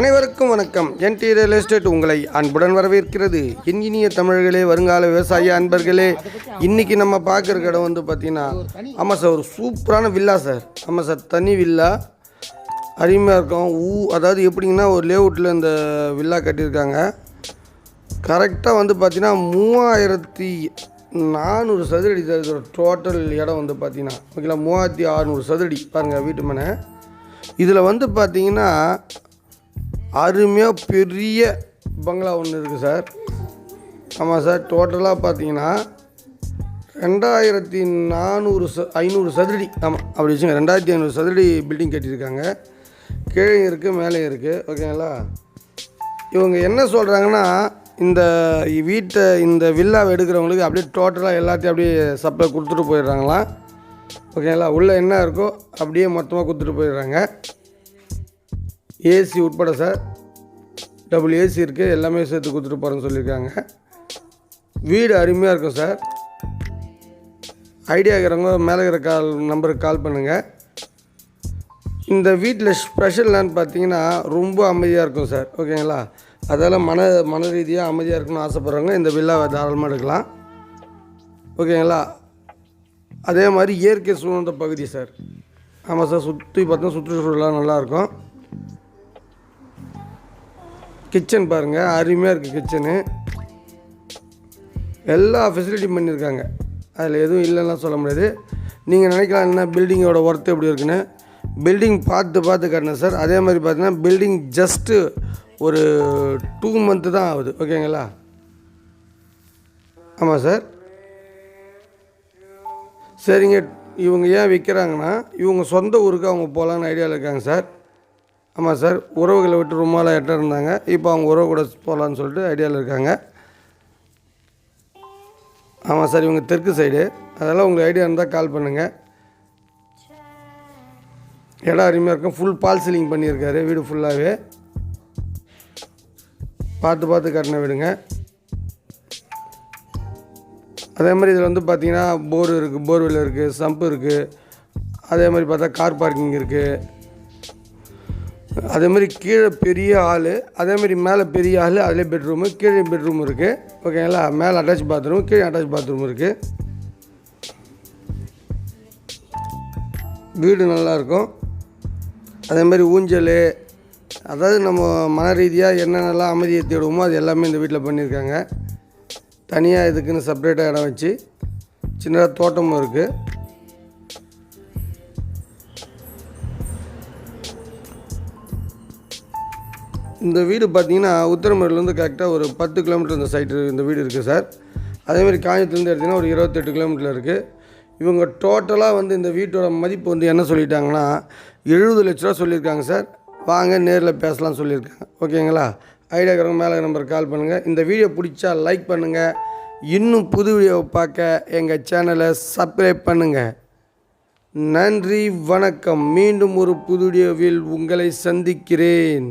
அனைவருக்கும் வணக்கம். என் D real estate உங்களை அன்புடன் வரவேற்கிறது. என் இனிய தமிழர்களே வருங்கால விவசாய அன்பர்களே இன்னைக்கு நம்ம பார்க்குற இடம் வந்து பார்த்தீங்கன்னா ஆமாம் சார் ஒரு சூப்பரான வில்லா சார் ஆமாம் சார் தனி வில்லா அருமையாக இருக்கும். ஊ அதாவது எப்படிங்கன்னா ஒரு லேஅவுட்டில் இந்த வில்லா கட்டியிருக்காங்க. கரெக்டாக வந்து பார்த்தீங்கன்னா மூவாயிரத்தி நானூறு சதுரடி சார் டோட்டல் இடம் வந்து பார்த்தீங்கன்னா. ஓகேங்களா? மூவாயிரத்தி அறநூறு சதுரடி பாருங்கள் வீட்டு மனை. இதில் வந்து பார்த்தீங்கன்னா அருமையாக பெரிய பங்களா ஒன்று இருக்குது சார். ஆமாம் சார் டோட்டலாக பார்த்தீங்கன்னா ரெண்டாயிரத்தி நானூறு ச ஐநூறு சதுரடி. ஆமாம் அப்படி வச்சுங்க ரெண்டாயிரத்தி ஐநூறு சதுரடி பில்டிங் கட்டியிருக்காங்க. கீழே இருக்குது மேலே இருக்குது ஓகேங்களா இவங்க என்ன சொல்கிறாங்கன்னா இந்த வீட்டை இந்த வில்லாவை எடுக்கிறவங்களுக்கு அப்படியே டோட்டலாக எல்லாத்தையும் அப்படியே சப்ளை கொடுத்துட்டு போயிடுறாங்களாம். ஓகேங்களா உள்ளே என்ன இருக்கோ அப்படியே மொத்தமாக கொடுத்துட்டு போயிடுறாங்க. ஏசி உட்பட சார். டபுள் ஏசி இருக்குது எல்லாமே சேர்த்து கொடுத்துட்டு போகிறேன்னு சொல்லியிருக்காங்க. வீடு அருமையாக இருக்கும் சார். ஐடியா இருக்கிறவங்க மேலே இருக்கிற கால் நம்பருக்கு கால் பண்ணுங்கள் இந்த வீட்டில் ஸ்பெஷல் பார்த்தீங்கன்னா ரொம்ப அமைதியாக இருக்கும் சார். ஓகேங்களா? அதெல்லாம் மன மன ரீதியாக அமைதியாக இருக்கணும்னு ஆசைப்பட்றவங்க இந்த வில்லாவை தாராளமாக எடுக்கலாம். ஓகேங்களா? அதே மாதிரி இயற்கை சூழ்ந்த பகுதி சார். ஆமாம் சார். சுற்றி பார்த்தா சுற்றுச்சூழலாம் நல்லாயிருக்கும் கிச்சன் பாருங்கள் அருமையாக இருக்குது கிச்சனு. எல்லா ஃபெசிலிட்டியும் பண்ணியிருக்காங்க. அதில் எதுவும் இல்லைன்னா சொல்ல முடியாது. நீங்கள் நினைக்கலாம் என்ன பில்டிங்கோட ஒர்த்து எப்படி இருக்குன்னு. பில்டிங் பார்த்து பார்த்து கட்டினேன் சார் அதே மாதிரி பார்த்தீங்கன்னா பில்டிங் ஜஸ்ட்டு ஒரு டூ மந்த்து தான் ஆகுது. ஓகேங்களா ஆமாம் சார் சரிங்க. இவங்க ஏன் விற்கிறாங்கன்னா இவங்க சொந்த ஊருக்கு அவங்க போகலான்னு ஐடியாவில் இருக்காங்க சார் ஆமாம் சார். உறவுகளை விட்டு ரொம்ப நாளாக எட்ட இருந்தாங்க. இப்போ அவங்க உறவு கூட போகலான்னு சொல்லிட்டு ஐடியாவில் இருக்காங்க. ஆமாம் சார் இவங்க தெற்கு சைடு அதெல்லாம் உங்களுக்கு ஐடியா இருந்தால் கால் பண்ணுங்கள் இடம் அருமையாக இருக்கும். ஃபுல் பால் சீலிங் பண்ணியிருக்காரு. வீடு ஃபுல்லாகவே பார்த்து பார்த்து கட்டின வீடுங்க. அதே மாதிரி இதில் வந்து பார்த்திங்கன்னா போர் இருக்குது போர்வெல் இருக்குது சம்பு இருக்குது அதே மாதிரி பார்த்தா கார் பார்க்கிங் இருக்குது அதே மாதிரி கீழே பெரிய ஹாலு அதே மாதிரி மேலே பெரிய ஹாலு அதிலே பெட்ரூமு கீழே பெட்ரூம் இருக்குது ஓகேங்களா? மேலே அட்டாச் பாத்ரூம் கீழே அட்டாச் பாத்ரூம் இருக்குது வீடு நல்லாயிருக்கும். அதே மாதிரி ஊஞ்சல் அதாவது நம்ம மன ரீதியாக என்னென்னலாம் அமைதியை தேடுவோமோ அது எல்லாமே இந்த வீட்டில் பண்ணியிருக்காங்க. தனியாக இதுக்குன்னு செப்பரேட்டாக இடம் வச்சு சின்னதாக தோட்டமும் இருக்குது இந்த வீடு பார்த்தீங்கன்னா உத்தரமேடுலேருந்து கரெக்டாக ஒரு பத்து கிலோமீட்டர் இந்த சைட்டு இந்த வீடு இருக்குது சார் அதேமாதிரி காஞ்சித்துலேருந்து எடுத்திங்கன்னா ஒரு இருபத்தெட்டு கிலோமீட்டரில் இருக்குது இவங்க டோட்டலாக வந்து இந்த வீட்டோட மதிப்பு வந்து என்ன சொல்லிட்டாங்கன்னா எழுபது லட்ச ரூபா சொல்லியிருக்காங்க சார் வாங்க நேரில் பேசலாம் சொல்லியிருக்காங்க. ஓகேங்களா ஐடியா இருக்கிறவங்க மேலே நம்பர் கால் பண்ணுங்கள் இந்த வீடியோ பிடிச்சா லைக் பண்ணுங்கள் இன்னும் புது வீடியோவை பார்க்க எங்கள் சேனலை சப்ஸ்கிரைப் பண்ணுங்கள் நன்றி வணக்கம். மீண்டும் ஒரு புது வீடியோவில் உங்களை சந்திக்கிறேன்.